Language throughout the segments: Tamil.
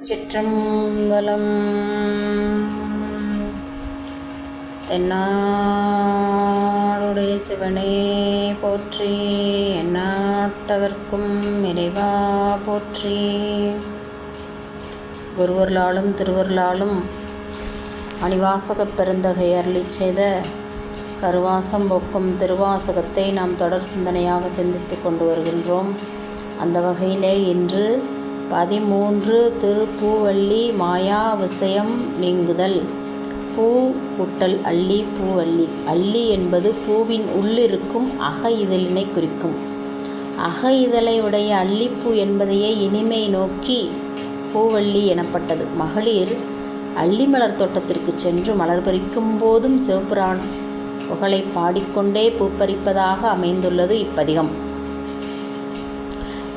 சிற்றம்பலம். தென்னாடுடைய சிவனே போற்றி எந்நாட்டவர்க்கும் இறைவா போற்றி. குருவர்களாலும் திருவர்களாலும் அணிவாசகப் பெருந்தகை அருளிச் செய்த கருவாசம் பொக்கும் திருவாசகத்தை நாம் தொடர் சிந்தனையாக சிந்தித்து கொண்டு வருகின்றோம். அந்த வகையிலே இன்று பதிமூன்று திருப்பூவள்ளி மாயா விஷயம் நீங்குதல். பூ குட்டல் அள்ளி பூவள்ளி. அள்ளி என்பது பூவின் உள்ளிருக்கும் அக இதழினை குறிக்கும். அக இதழை உடைய அள்ளிப்பூ என்பதையே இனிமை நோக்கி பூவள்ளி எனப்பட்டது. மகளிர் அள்ளிமலர் தோட்டத்திற்கு சென்று மலர் பறிக்கும் போதும் சிவபுராண புகழை பாடிக்கொண்டே பூப்பறிப்பதாக அமைந்துள்ளது இப்பதிகம்.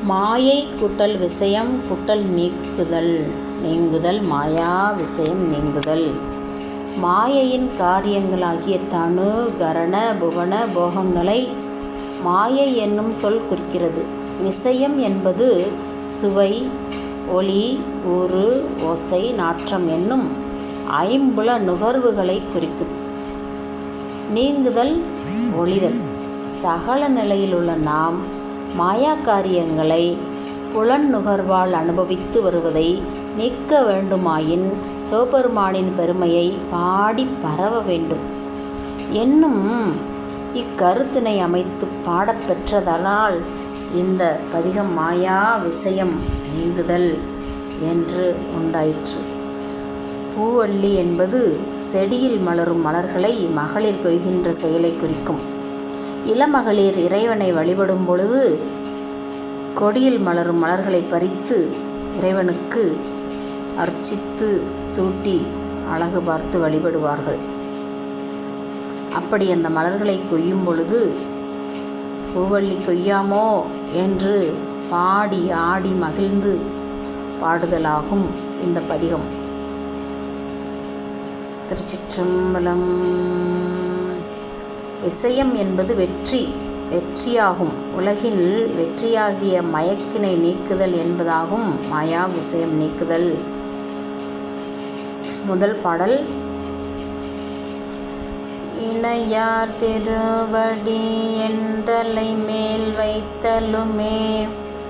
மாயை குட்டல் விஷயம் குட்டல் நீக்குதல் நீங்குதல் மாயா விஷயம் நீங்குதல். மாயையின் காரியங்களாகிய தனு கரண புவன போகங்களை மாயை என்னும் சொல் குறிக்கிறது. விஷயம் என்பது சுவை ஒளி ஊறு ஓசை நாற்றம் என்னும் ஐம்புல நுகர்வுகளை குறிக்குது. நீங்குதல் ஒளிதல். சகல நிலையில் உள்ள நாம் மாயா காரியங்களை புலன் நுகர்வால் அனுபவித்து வருவதை நீக்க வேண்டுமாயின் சிவபெருமானின் பெருமையை பாடி பரவ வேண்டும். என்னும் இக்கருத்தினை அமைத்து பாடப்பெற்றதனால் இந்த பதிகம் மாயா விஷயம் நீங்குதல் என்று உண்டாயிற்று. பூவள்ளி என்பது செடியில் மலரும் மலர்களை மகளிர் கொய்கின்ற செயலை குறிக்கும். இளமகளிர் இறைவனை வழிபடும் பொழுது கொடியில் மலரும் மலர்களை பறித்து இறைவனுக்கு அர்ச்சித்து சூட்டி அழகு பார்த்து வழிபடுவார்கள். அப்படி அந்த மலர்களை கொய்யும் பொழுது பூவள்ளி கொய்யாமோ? என்று பாடி ஆடி மகிழ்ந்து பாடுதலாகும் இந்த பதிகம். திருச்சிற்றம்பலம் விஷயம் என்பது வெற்றி வெற்றியாகும். உலகில் வெற்றியாகிய மயக்கினை நீக்குதல் என்பதாகும் மாயா விஷயம் நீக்குதல். முதல் பாடல். இணையார் திருவடி என்றலை மேல் வைத்தலுமே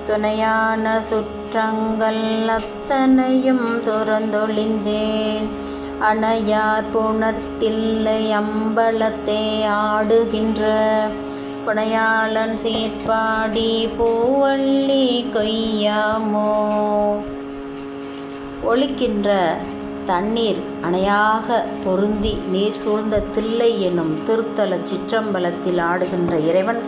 துணையான சுற்றங்கள் அத்தனையும் துறந்தொழிந்தேன். அணையார் புணர்த்தில்லை அம்பலத்தே ஆடுகின்ற புனையாளன் சீர்பாடி பூவள்ளி கொய்யாமோ? ஒழிக்கின்ற தண்ணீர் அணையாக பொருந்தி நீர் சூழ்ந்த தில்லை என்னும் திருத்தல சிற்றம்பலத்தில் ஆடுகின்ற இறைவன்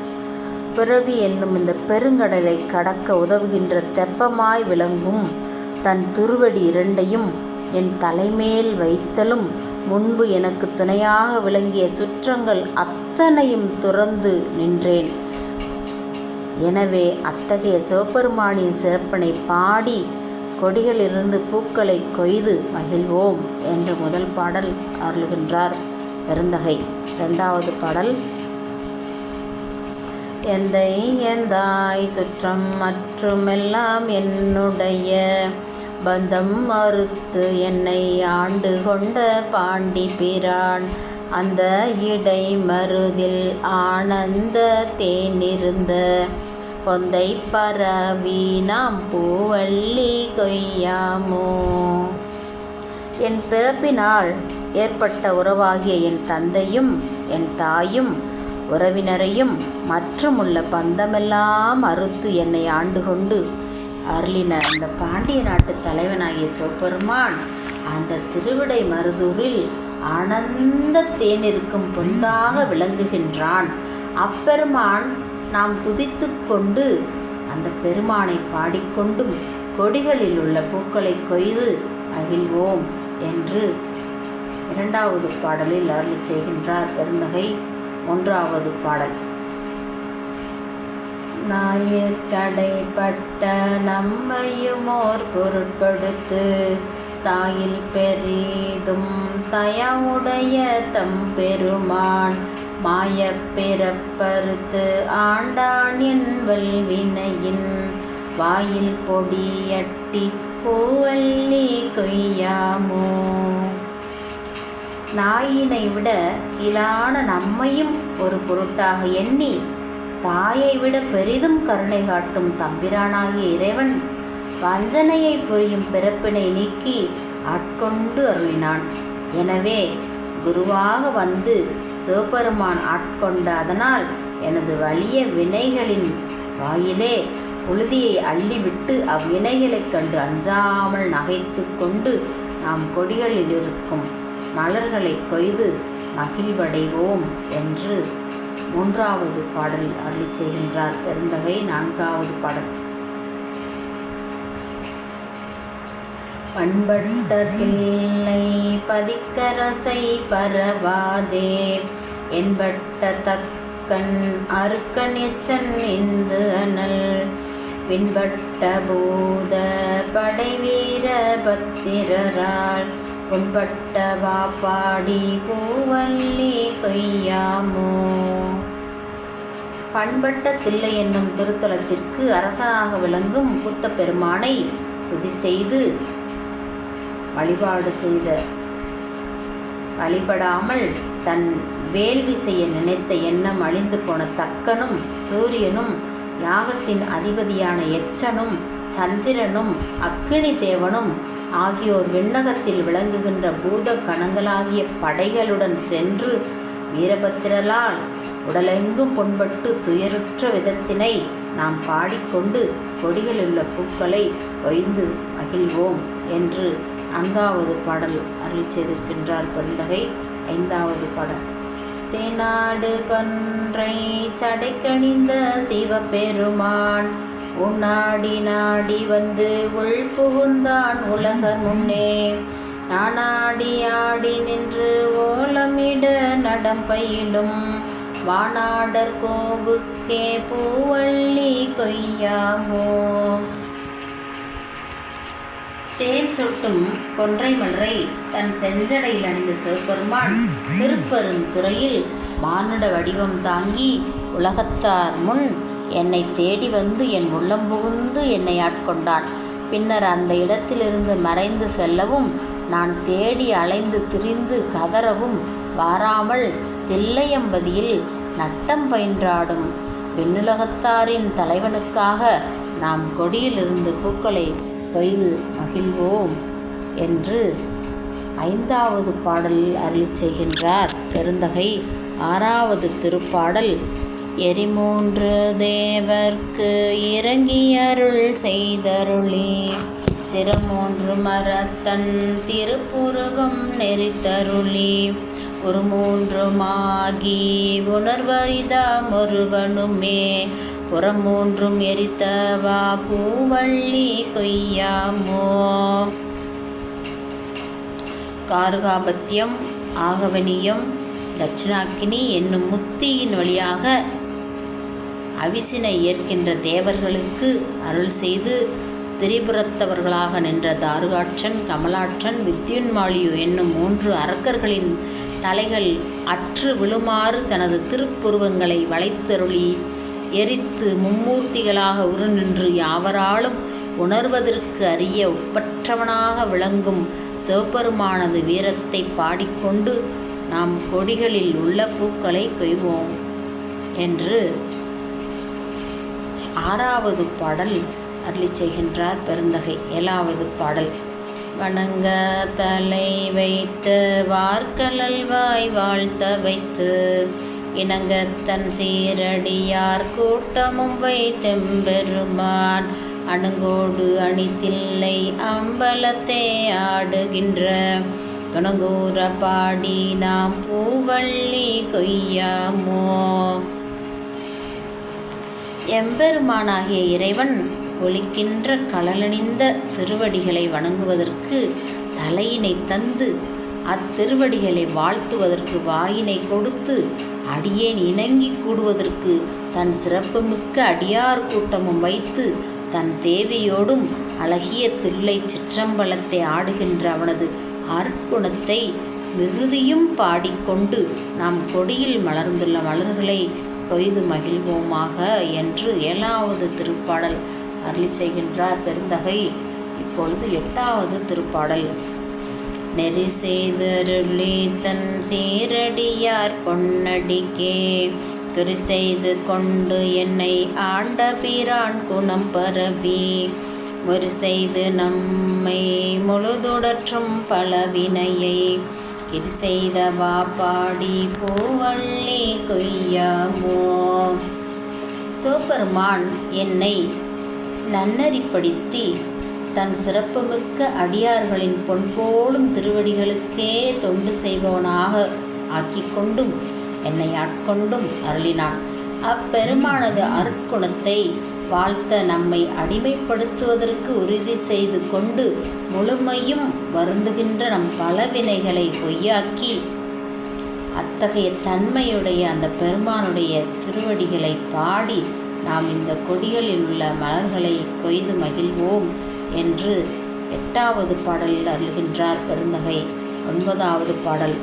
பிறவி என்னும் இந்த பெருங்கடலை கடக்க உதவுகின்ற தெப்பமாய் விளங்கும் தன் துருவடி இரண்டையும் என் தலைமேல் வைத்தலும் முன்பு எனக்கு துணையாக விளங்கிய சுற்றங்கள் அத்தனையும் துறந்து நின்றேன். எனவே அத்தகைய சிவபெருமானின் சிறப்பினை பாடி கொடிகளிலிருந்து பூக்களை கொய்து மகிழ்வோம் என்ற முதல் பாடல் அருளுகின்றார். பெருந்தகை. இரண்டாவது பாடல். எந்தை எந்தாய் சுற்றம் மற்றுமெல்லாம் என்னுடைய பந்தம் மறுத்து என்னை ஆண்டு கொண்ட பாண்டி பிரான். அந்த இடை மருதில் ஆனந்த தேனிருந்த பொந்தை பரவி நாம் பூவள்ளி கொய்யாமோ. என் பிறப்பினால் ஏற்பட்ட உறவாகிய என் தந்தையும் என் தாயும் உறவினரையும் மற்றும் உள்ள பந்தமெல்லாம் அறுத்து என்னை ஆண்டு கொண்டு அருளின அந்த பாண்டிய நாட்டு தலைவனாகிய சிவபெருமான் அந்த திருவிடை மருதூரில் ஆனந்த தேனிருக்கும் பொந்தாக விளங்குகின்றான். அப்பெருமான் நாம் துதித்து கொண்டு அந்த பெருமானை பாடிக்கொண்டும் கொடிகளில் உள்ள பூக்களை கொய்து மகிழ்வோம் என்று இரண்டாவது பாடலில் அருளி செய்கின்றார் பெருந்தகை. ஒன்றாவது பாடல். நாயத்தடைப்பட்ட நம்மையும் ஓர் பொருட்படுத்து தாயில் பெரிதும் தயவுடைய தம் பெருமான் மாய பிறப்பறுத்து ஆண்டான் என்பல் வினையின் வாயில் பொடியட்டி பூவல்லி கொய்யாமோ? நாயினை விட கீழான நம்மையும் ஒரு பொருட்டாக எண்ணி தாயை விட பெரிதும் கருணை காட்டும் தம்பிரானாகிய இறைவன் வஞ்சனையை புரியும் பிறப்பினை நீக்கி ஆட்கொண்டு அருளினான். எனவே குருவாக வந்து சிவபெருமான் ஆட்கொண்ட அதனால் எனது வலிய வினைகளின் வாயிலே புழுதியை அள்ளிவிட்டு அவ்வினைகளைக் கண்டு அஞ்சாமல் நகைத்து கொண்டு நாம் கொடிகளில் இருக்கும் மலர்களை கொய்து மகிழ்வடைவோம் என்று மூன்றாவது பாடலில் அருளி செய்கின்றார். பெருந்தகை நான்காவது பாடல். பண்பட்டதில்லை பதிக்கரசை பரவாதே என்பட்ட தக்கன் அருக்கன் எச்சன் இந்து அனல் பின்பட்ட பூத படைவீர பத்திரரால் புண்பட்ட வாப்பாடி பூவல்லி கொய்யாமோ. பண்பட்ட தில்லை என்னும் திருத்தலத்திற்கு அரசனாக விளங்கும் புத்த பெருமானை துதி செய்து வழிபாடு செய்த. வழிபடாமல் தன் வேள்வி செய்ய நினைத்த எண்ணம் அழிந்து போன தக்கனும் சூரியனும் யாகத்தின் அதிபதியான எச்சனும் சந்திரனும் அக்கினி தேவனும் ஆகியோர் விண்ணகத்தில் விளங்குகின்ற பூத கணங்களாகிய படைகளுடன் சென்று வீரபத்திரலால் உடலெங்கும் புண்பட்டு துயருற்ற விதத்தினை நாம் பாடிக்கொண்டு கொடிகளிலுள்ள பூக்களை ஒய்ந்து மகிழ்வோம் என்று நான்காவது பாடல் அருளி செய்திருக்கின்றார் பண்டகை ஐந்தாவது பாடல். தேநாடு கொன்றை சடைக்கணிந்த சிவபெருமான் உன்னாடி நாடி வந்து உள் புகுந்தான் உலக முன்னே நானாடி ஆடி நின்று ஓலமிட நடம்பயிலும் வானாடர் கோவுக்கே பூவள்ளி கொய்யாமோ தேன் சொட்டும் கொன்றை மலரை தன் செஞ்சடையில் அணிந்த சிவபெருமான் திருப்பெருந்துறையில் மானுட வடிவம் தாங்கி உலகத்தார் முன் என்னை தேடி வந்து என் உள்ளம் புகுந்து என்னை ஆட்கொண்டான். பின்னர் அந்த இடத்திலிருந்து மறைந்து செல்லவும் நான் தேடி அலைந்து திரிந்து கதறவும் வாராமல் தில்லையம்பதியில் நட்டம் பயின்றாடும் விண்ணுலகத்தாரின் தலைவனுக்காக நாம் கொடியிலிருந்து பூக்களை கொய்து மகிழ்வோம் என்று ஐந்தாவது பாடலில் அருளி செய்கின்றார். பெருந்தகை ஆறாவது திருப்பாடல் எரிமூன்று தேவர்க்கு இறங்கி அருள் செய்தருளி. சிறமூன்று மரத்தன் திருப்புருவம் நெறித்தருளி. ஒரு மூன்றுமாகி உணர்வரிதாம் ஒருவனுமே. புறமூன்றும் எரித்தவா பூவள்ளி கொய்யாமோ. கார்காபத்தியம் ஆகவனியம் தட்சிணாக்கினி என்னும் முத்தியின் வழியாக அவிசினை ஏற்கின்ற தேவர்களுக்கு அருள் செய்து திரிபுரத்தவர்களாக நின்ற தாருகாட்சன் கமலாட்சன் வித்யுன்மாலியு என்னும் மூன்று அரக்கர்களின் தலைகள் அற்று விழுமாறு தனது திருப்புருவங்களை வளைத்தருளி எரித்து மும்மூர்த்திகளாக உருநின்று யாவராலும் உணர்வதற்கு அறிய ஒப்பற்றவனாக விளங்கும் சிவபெருமானது வீரத்தை பாடிக்கொண்டு நாம் கொடிகளில் உள்ள பூக்களை கொய்வோம் என்று ஆறாவது பாடல் அருளி செய்கின்றார் பெருந்தகை. ஏழாவது பாடல். வணங்க தலை வைத்து வார்கழல்வாய் வாழ்த்த வைத்து இணங்கத்தன் தன் சீரடியார் கூட்டமும் வைத்தெம்பெருமான் அணுங்கோடு அணித்தில்லை அம்பலத்தே ஆடுகின்ற குணங்கூற பாடி நாம் பூவள்ளி கொய்யாமோ. எம்பெருமானாகிய இறைவன் ஒலிக்கின்ற கலலணிந்த திருவடிகளை வணங்குவதற்கு தலையினை தந்து அத்திருவடிகளை வாழ்த்துவதற்கு வாயினை கொடுத்து அடியேன் இணங்கி கூடுவதற்கு தன் சிறப்புமிக்க அடியார் கூட்டமும் வைத்து தன் தேவியோடும் அழகிய தில்லை சிற்றம்பலத்தை ஆடுகின்ற அவனது அருட்குணத்தை மிகுதியும் பாடிக்கொண்டு நாம் கொடியில் மலர்ந்துள்ள மலர்களை கொய்து மகிழ்வோமாக என்று ஏழாவது திருப்பாடல் அருளி செய்கின்றார் பெருந்தகை. இப்பொழுது எட்டாவது திருப்பாடல். நெறி செய்தருளி தன் சீரடியார் பொன்னடிக்கே கரு செய்து கொண்டு என்னை ஆண்ட பிரான் குணம் பரவி. ஒரு செய்து நம்மை முழுதுடற்றும் பலவினையை. இரு செய்தவா பாடி பூவள்ளி கொய்யாமோ. சிவபெருமான் என்னை நன்னறிப்படுத்தி தன் சிறப்புமிக்க அடியார்களின் பொன்போலும் திருவடிகளுக்கே தொண்டு செய்பவனாக ஆக்கிக்கொண்டும் என்னை ஆட்கொண்டும் அருளினான். அப்பெருமானது அருட்குணத்தை வாழ்த்த நம்மை அடிமைப்படுத்துவதற்கு உறுதி செய்து கொண்டு முழுமையும் வருந்துகின்ற நம் பல வினைகளை பொய்யாக்கி அத்தகைய தன்மையுடைய அந்த பெருமானுடைய திருவடிகளை பாடி நாம் இந்த கொடிகளில் உள்ள மலர்களை கொய்து மகிழ்வோம் என்று எட்டாவது பாடலில் அருள்கின்றார் பெருந்தகை. ஒன்பதாவது பாடல்.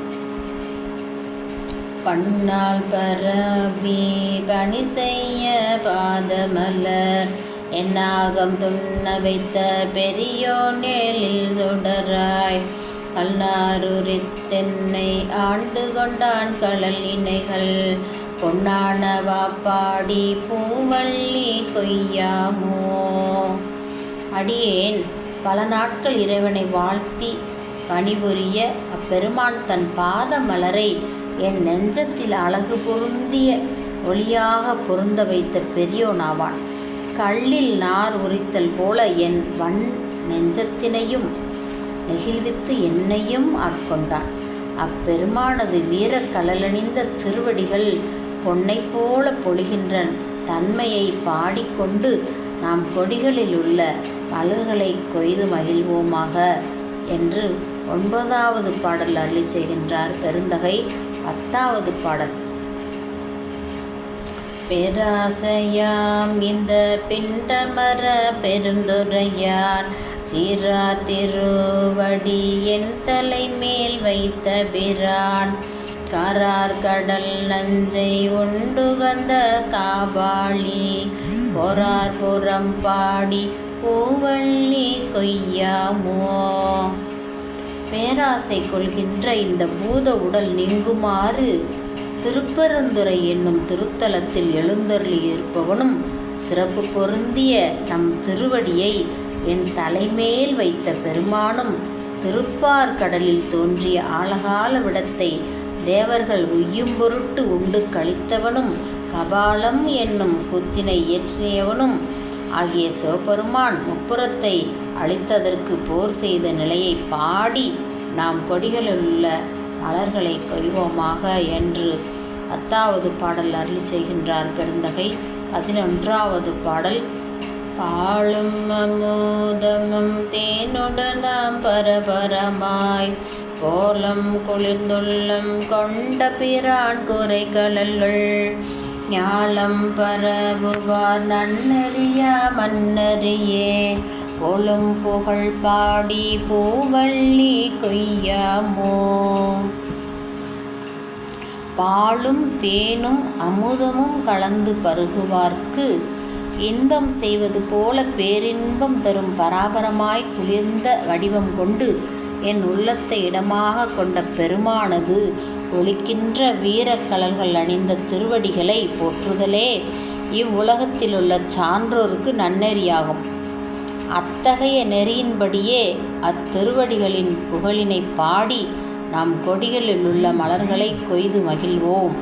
பண்ணால் பரவி பணி செய்ய பாதமலர் என்னாகம் துண்ண வைத்த பெரியோ நேலில் தொடராய். கல்லாருரித்தென்னை ஆண்டு கொண்டான் கடல் இணைகள் பொன்னானவா பாடி பூவள்ளி கொய்யாமோ? அடியேன் பல நாட்கள் இறைவனை வாழ்த்தி பணிபுரிய அப்பெருமான் தன் பாத மலரை என் நெஞ்சத்தில் அழகு பொருந்திய ஒளியாக பொருந்த வைத்த பெரியோனாவான். கல்லில் நார் உரித்தல் போல என் வன் நெஞ்சத்தினையும் நெகிழ்வித்து என்னையும் ஆட்கொண்டான். அப்பெருமானது வீரக் கலலணிந்த திருவடிகள் பொன்னைப் போல பொழிகின்ற தன்மையை பாடிக்கொண்டு நாம் கொடிகளில் உள்ள மலர்களை கொய்து மகிழ்வோமாக என்று ஒன்பதாவது பாடல் அருளி செய்கின்றார் பெருந்தகை பத்தாவது பாடல். பேராசையாம் இந்த பிண்டமர பெருந்துரையான் சீரா திருவடி என் தலைமேல் வைத்த பிரான். கரார் கடல் நஞ்சை உண்டுகந்த காபாளி. பொறார் புறம் பாடி பூவள்ளி கொய்யாமோ. பேராசை கொள்கின்ற இந்த பூத உடல் நீங்குமாறு திருப்பெருந்துறை என்னும் திருத்தலத்தில் எழுந்தருளி இருப்பவனும் சிறப்பு பொருந்திய நம் திருவடியை என் தலைமேல் வைத்த பெருமானும் திருப்பார் கடலில் தோன்றிய ஆலகால விடத்தை தேவர்கள் உய்யும் பொருட்டு உண்டு கழித்தவனும் கபாலம் என்னும் குத்தினை இயற்றியவனும் ஆகிய சிவபெருமான் முப்புறத்தை அழித்ததற்கு போர் செய்த நிலையை பாடி நாம் கொடிகளில் உள்ள மலர்களை கொய்வோமாக என்று பத்தாவது பாடல் அருளி செய்கின்றார் பெருந்தகை. பதினொன்றாவது பாடல் பாழும் அமோதமும் தேனுடனாம் பரபரமாய் கோலம் குளிர்ந்துள்ளம் கொண்ட பிரான் குறை கலல்கள் ஞாலம் பரவுவார் நன்னறியா மன்னரியே. பொழும் புகழ் பாடி பூவள்ளி கொய்யாமோ. பாலும் தேனும் அமுதமும் கலந்து பருகுவார்க்கு. இன்பம் செய்வது போல பேரின்பம் தரும் பராபரமாய் குளிர்ந்த வடிவம் கொண்டு என் உள்ளத்தை இடமாக கொண்ட பெருமானது ஒழிக்கின்ற வீரக்கலல்கள் அணிந்த திருவடிகளை போற்றுதலே. இவ்வுலகத்திலுள்ள சான்றோருக்கு நன்னெறியாகும். அத்தகைய நெறியின்படியே அத்திருவடிகளின் புகழினை பாடி நாம் கொடிகளில் உள்ள மலர்களை கொய்து மகிழ்வோம்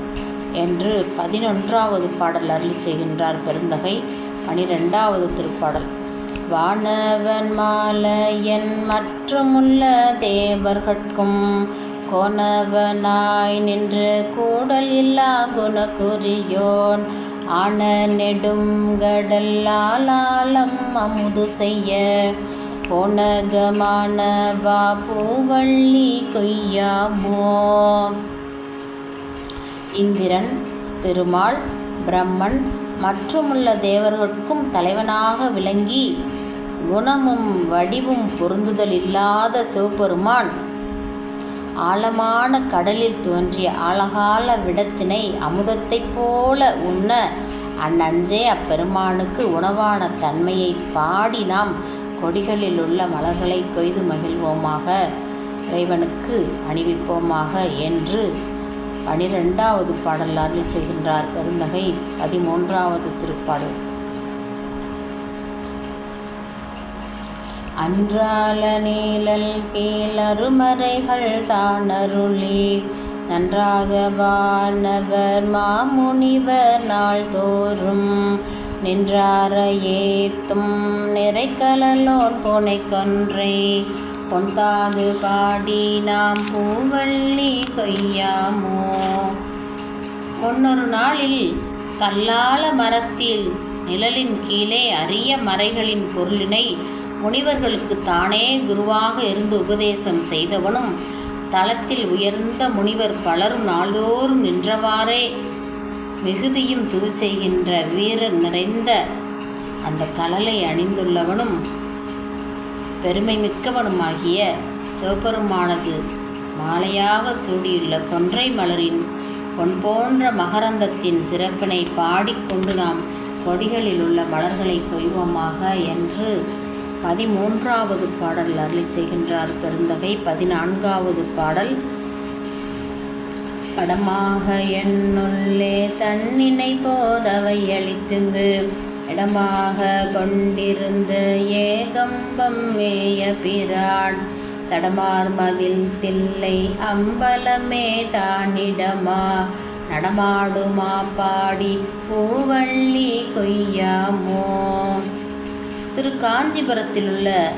என்று பதினொன்றாவது பாடல் அருளி செய்கின்றார் பெருந்தகை. பனிரெண்டாவது திருப்பாடல். வானவன் மாலையன் மற்றுமுள்ள தேவர்கட்கும் கோணவனாய் நின்று கூடல் இல்லா குணக்குரியோன் ஆன நெடும் கடல்லாலம் அமுது செய்ய போனகமானவா பூவள்ளி கொய்யாமோ இந்திரன் திருமால் பிரம்மன் மற்றுமுள்ள தேவர்களுக்கும் தலைவனாக விளங்கி குணமும் வடிவும் பொருந்துதல் இல்லாத சிவபெருமான் ஆழமான கடலில் தோன்றிய ஆழகால விடத்தினை அமுதத்தைப் போல உண்ண அந்நஞ்சே அப்பெருமானுக்கு உணவான தன்மையை பாடி நாம் கொடிகளில் உள்ள மலர்களை கொய்து மகிழ்வோமாக. இறைவனுக்கு அணிவிப்போமாக என்று பனிரெண்டாவது பாடல் அருளி செய்கின்றார் பெருந்தகை பதிமூன்றாவது திருப்பாடல். அன்றால நீழல் கீழருமறைகள் தானருளி நன்றாக வானவர் மாமுனிவர் நாள்தோறும் நின்றார ஏத்தும் நிறைக்கலலோன் பூனை பொன்காது பாடி நாம் பூவள்ளி கொய்யாமோ? முன்னொரு நாளில் கல்லால மரத்தில் நிழலின் கீழே அரிய மறைகளின் பொருளினை முனிவர்களுக்கு தானே குருவாக இருந்து உபதேசம் செய்தவனும் தளத்தில் உயர்ந்த முனிவர் பலரும் நாள்தோறும் நின்றவாறே மிகுதியும் துதி செய்கின்ற வீரர் நிறைந்த அந்த கலலை அணிந்துள்ளவனும் பெருமை மிக்கவனுமாகிய சிவபெருமானது மாலையாக சூடியுள்ள கொன்றை மலரின் பொன் போன்ற மகரந்தத்தின் சிறப்பினை பாடிக்கொண்டு நாம் கொடிகளில் உள்ள மலர்களை கொய்வோமாக என்று பதிமூன்றாவது பாடல் அருளி செய்கின்றார் பெருந்தகை. பதினான்காவது பாடல் படமாக என்னுள்ளே தன்னினை போதவை அளித்துந்து இடமாக கொண்டிருந்த ஏகம்பம் மேய பிரான். தடமார் மதில் தில்லை அம்பலமே தானிடமா. நடமாடுமா பாடி பூவள்ளி கொய்யாமோ. திரு காஞ்சிபுரத்தில் உள்ள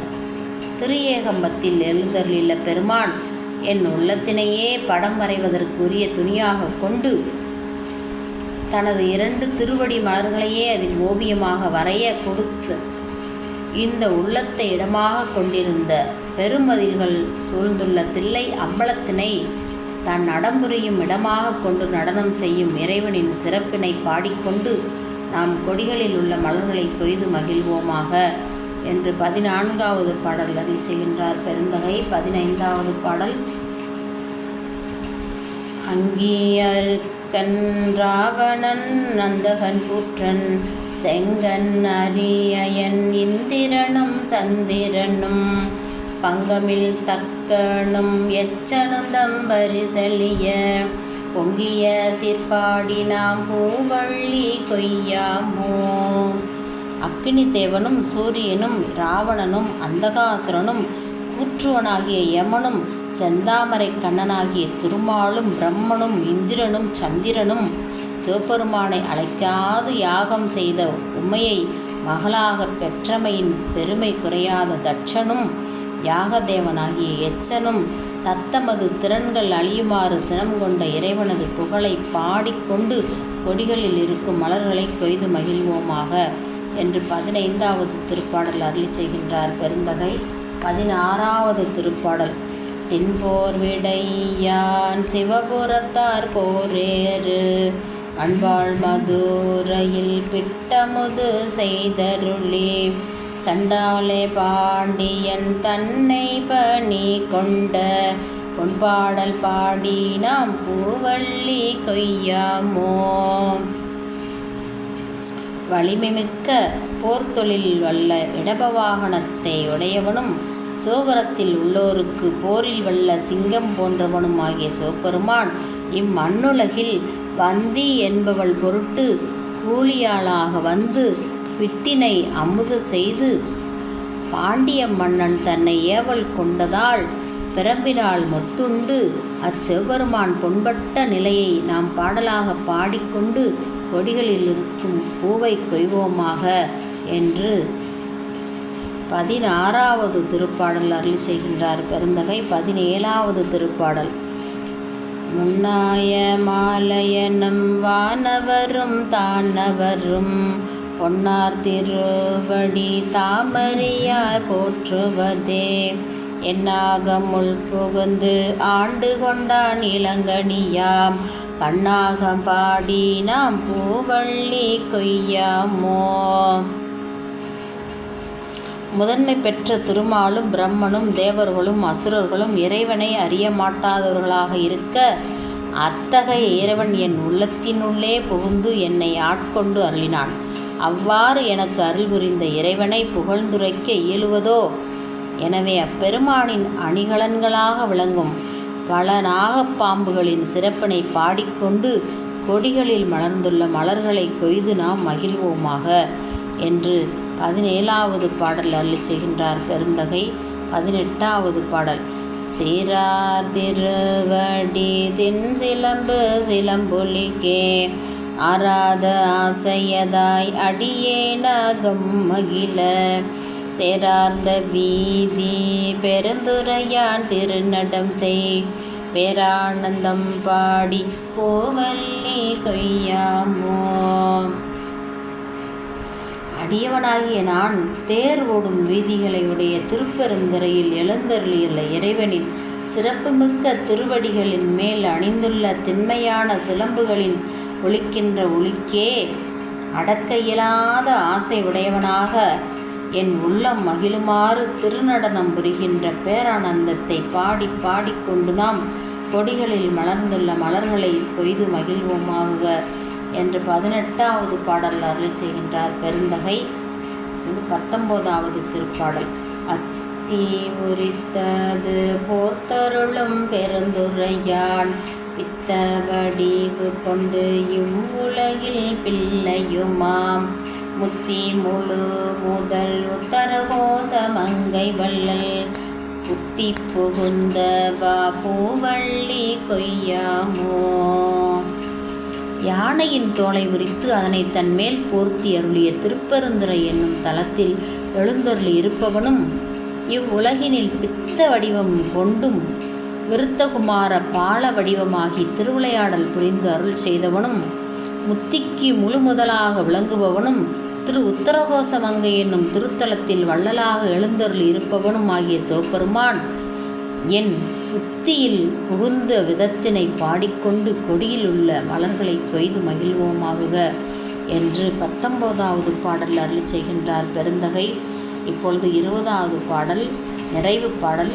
திரு ஏகம்பத்தில் எழுந்தருளில பெருமான் என் உள்ளத்தினையே படம் வரைவதற்குரிய துணியாக கொண்டு தனது இரண்டு திருவடி மலர்களையே அதில் ஓவியமாக வரைய கொடுத்து இந்த உள்ளத்தை இடமாக கொண்டிருந்த பெருமதில்கள் சூழ்ந்துள்ள தில்லை அம்பலத்தினை தன் நடம்புரியும் இடமாக கொண்டு நடனம் செய்யும் இறைவனின் சிறப்பினை பாடிக்கொண்டு நாம் கொடிகளில் உள்ள மலர்களை கொய்து மகிழ்வோமாக என்று பதினான்காவது பாடல் அருள் செய்கின்றார் பெருந்தகை. பதினைந்தாவது பாடல் அங்கீயருக்கன் ராவணன் நந்தகன் புற்றன் செங்கன் அரியயன் இந்திரனும் சந்திரனும் பங்கமில் தக்கனும் எச்சனந்தம் தம்பரி பொங்கிய சிற்பாடி நாம் பூவள்ளி கொய்யாமோ. அக்கினி தேவனும் சூரியனும் ராவணனும் அந்தகாசுரனும் கூற்றுவனாகிய யமனும் செந்தாமரை கண்ணனாகிய திருமாலும் பிரம்மனும் இந்திரனும் சந்திரனும் சிவபெருமானை அழைக்காது யாகம் செய்த உமையை மகளாக பெற்றமையின் பெருமை குறையாத தட்சனும் யாகதேவனாகிய எச்சனும் தத்தமது திறன்கள் அழியுமாறு சினம் கொண்ட இறைவனது புகழை பாடிக்கொண்டு கொடிகளில் இருக்கும் மலர்களை கொய்து மகிழ்வோமாக என்று பதினைந்தாவது திருப்பாடல் அருளி செய்கின்றார் பெருந்தகை. பதினாறாவது திருப்பாடல் தின்போர் விடையான் சிவபுரத்தார் போரேறு. அன்பாள் மதுரையில் பிட்டமுது செய்தருளி. தண்டாலே பாண்டியன் தன்னை பணி கொண்ட பொன்பாடல் பாடி நாம் பூவள்ளி கொய்யாமோ. வலிமைமிக்க போர்த்தொழில் வல்ல இடபவாகனத்தை உடையவனும் சிவபுரத்தில் உள்ளோருக்கு போரில் வல்ல சிங்கம் போன்றவனும் ஆகிய சிவபெருமான் இம்மண்ணுலகில் வந்தி என்பவள் பொருட்டு கூலியாளாக வந்து பிட்டினை அமுது செய்து பாண்டிய மன்னன் தன்னை ஏவல் கொண்டதால் பிறப்பினால் மொத்துண்டு அச்சிவபெருமான் பொன்பட்ட நிலையை நாம் பாடலாக பாடிக்கொண்டு கொடிகளில் இருக்கும் பூவை கொய்வோமாக என்று பதினாறாவது திருப்பாடல் அருள் செய்கின்றார் பெருந்தகை பதினேழாவது திருப்பாடல். முன்னாய மாலையனும் வானவரும் தானவரும் பொன்னார் திருவடி தாமரியார் போற்றுவதே. என்னாகமுள் புகுந்து ஆண்டு கொண்டான் இளங்கனியாம் பண்ணாகம் பாடி நாம் பூவள்ளி கொய்யாமோ. முதன்மை பெற்ற திருமாலும் பிரம்மனும் தேவர்களும் அசுரர்களும் இறைவனை அறிய மாட்டாதவர்களாக இருக்க அத்தகைய இறைவன் என் உள்ளத்தினுள்ளே புகுந்து என்னை ஆட்கொண்டு அருளினான் அவ்வாறு எனக்கு அருள் புரிந்த இறைவனை புகழ்ந்துரைக்க இயலுவதோ? எனவே அப்பெருமானின் அணிகலன்களாக விளங்கும் பல நாகப்பாம்புகளின் சிறப்பினை பாடிக்கொண்டு கொடிகளில் மலர்ந்துள்ள மலர்களை கொய்து நாம் மகிழ்வோமாக. என்று பதினேழாவது பாடல் அருளி செய்கின்றார் பெருந்தகை. பதினெட்டாவது பாடல். சீரார் திருவடி தின் சிலம்பு சிலம்பொலிக்கே ஆராத ஆசையதாய் அடியே நகம் மகிழ. தேரார்ந்த வீதி பெருந்துரையான் திருநடம் செய். பேரானந்தம் பாடி கோவல்லி கொய்யாமோ. அடியவனாகிய நான் தேர் ஓடும் வீதிகளை உடைய திருப்பெருந்துறையில் எழுந்தருளியுள்ள இறைவனின் சிறப்புமிக்க திருவடிகளின் மேல் அணிந்துள்ள திண்மையான சிலம்புகளின் ஒழிக்கின்ற ஒளிக்கே அடக்க இயலாத ஆசை உடையவனாக என் உள்ளம் மகிழுமாறு திருநடனம் புரிகின்ற பேரானந்தத்தை பாடி பாடிக்கொண்டு நாம் கொடிகளில் மலர்ந்துள்ள மலர்களை கொய்து மகிழ்வோமாக என்று பதினெட்டாவது பாடல் அருள் செய்கின்றார் பெருந்தகை. இது பத்தொம்போதாவது திருப்பாடல். அத்தி உரித்தது போத்தருளும் பெருந்துரையான். பித்த வடிவு கொண்டு இவ்வுலகில் பிள்ளையுமாம். முத்தி முழு முதல் உத்தரகோச மங்கை வள்ளல். புத்தி புகுந்த பூவள்ளி கொய்யாமோ. யானையின் தோலை உரித்து அதனை தன்மேல் போர்த்தி அருளிய திருப்பெருந்துரை என்னும் தலத்தில் எழுந்தொருள் இருப்பவனும் இவ்வுலகினில் பித்த வடிவம் கொண்டும் விருத்தகுமார பால வடிவமாகி திருவிளையாடல் புரிந்து அருள் செய்தவனும் முத்திக்கு முழு முதலாக விளங்குபவனும் திரு உத்தரகோசமங்கை என்னும் திருத்தலத்தில் வள்ளலாக எழுந்தருள் இருப்பவனும் ஆகிய சிவபெருமான் என் புத்தியில் புகுந்த விதத்தினை பாடிக்கொண்டு கொடியில் உள்ள மலர்களை கொய்து மகிழ்வோமாகுக என்று பத்தொன்பதாவது பாடல் அருளி செய்கின்றார் பெருந்தகை. இப்பொழுது இருபதாவது பாடல் நிறைவு பாடல்.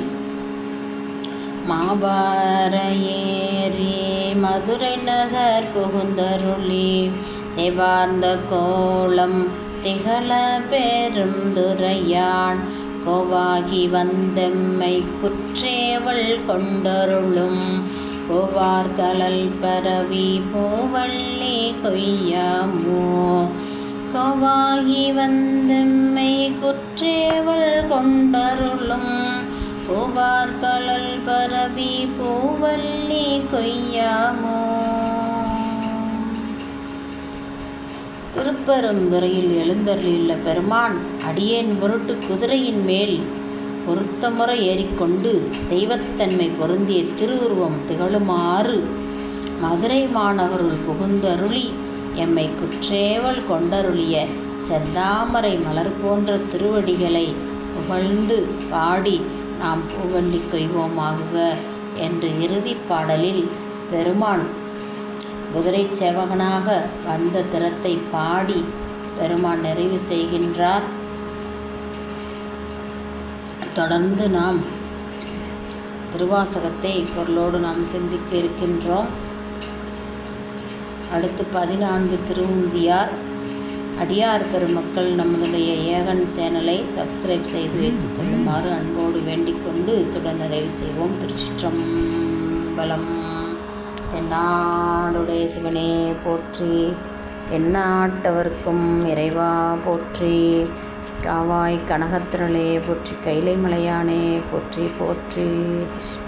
மாபார ஏரி மதுரை நகர் புகுந்தருளி தேவார்ந்த கோலம் திகழ பெருந்துரையான். கோவாகி வந்தெம்மை குற்றேவள் கொண்டருளும். கோவார்கலல் பரவி பூவள்ளி கொய்யாமோ. கோவாகி வந்தெம்மை குற்றேவள் கொண்டருளும். பூவார்கலல் பரவி பூவல்லி கொய்யாமோ. திருப்பெருந்துறையில் எழுந்தருளியுள்ள பெருமான் அடியேன் பொருட்டு குதிரையின் மேல் பொருத்தமுறை ஏறிக்கொண்டு தெய்வத்தன்மை பொருந்திய திருவுருவம் திகழுமாறு மதுரை மாநகருள் புகுந்தருளி எம்மை குற்றேவல் கொண்டருளிய செந்தாமரை மலர் போன்ற திருவடிகளை புகழ்ந்து பாடி நாம் புகழ்ந்து கொய்வோமாகுக என்று இறுதிப் பாடலில் பெருமான் குதிரை சேவகனாக வந்த திறத்தை பாடி பெருமான் நிறைவு செய்கின்றார். தொடர்ந்து நாம் திருவாசகத்தை பொருளோடு நாம் சிந்திக்க இருக்கின்றோம். அடுத்து பதினான்கு திருவுந்தியார். அடியார் பெருமக்கள் நம்முடைய ஏகன் சேனலை சப்ஸ்கிரைப் செய்து வைத்துக் கொள்ளுமாறு அன்போடு வேண்டிக்கொண்டு இத்துடன் நிறைவு செய்வோம். திருச்சிற்றம்பலம். தென்னாடுடைய சிவனே போற்றி எந்நாட்டவர்க்கும் இறைவா போற்றி காவாய் கனகத்திரளே போற்றி கைலை மலையானே போற்றி போற்றி.